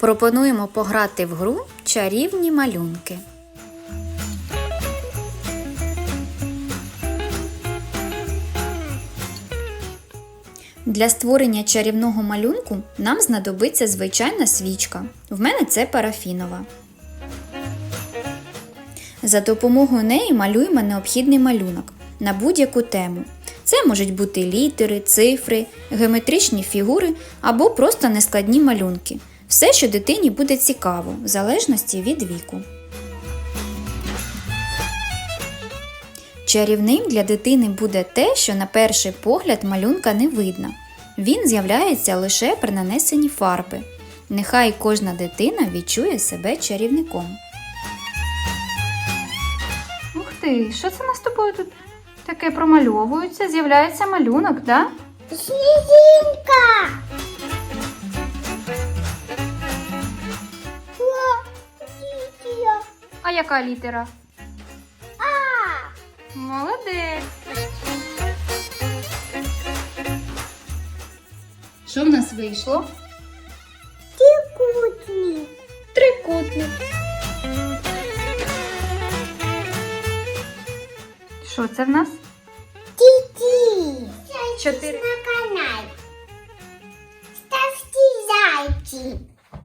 Пропонуємо пограти в гру чарівні малюнки. Для створення чарівного малюнку нам знадобиться звичайна свічка. В мене це парафінова. За допомогою неї малюємо необхідний малюнок на будь-яку тему. Це можуть бути літери, цифри, геометричні фігури або просто нескладні малюнки. Все, що дитині буде цікаво, в залежності від віку. Чарівним для дитини буде те, що на перший погляд малюнка не видно. Він з'являється лише при нанесенні фарби. Нехай кожна дитина відчує себе чарівником. Ух ти, що це нас з тобою тут таке промальовується? З'являється малюнок, да? А яка літера? А! Молодець. Що в нас вийшло? Трикутник. Трикутник. Що це в нас? Ті-ті. Чотири. На канал. Ставте зайчик.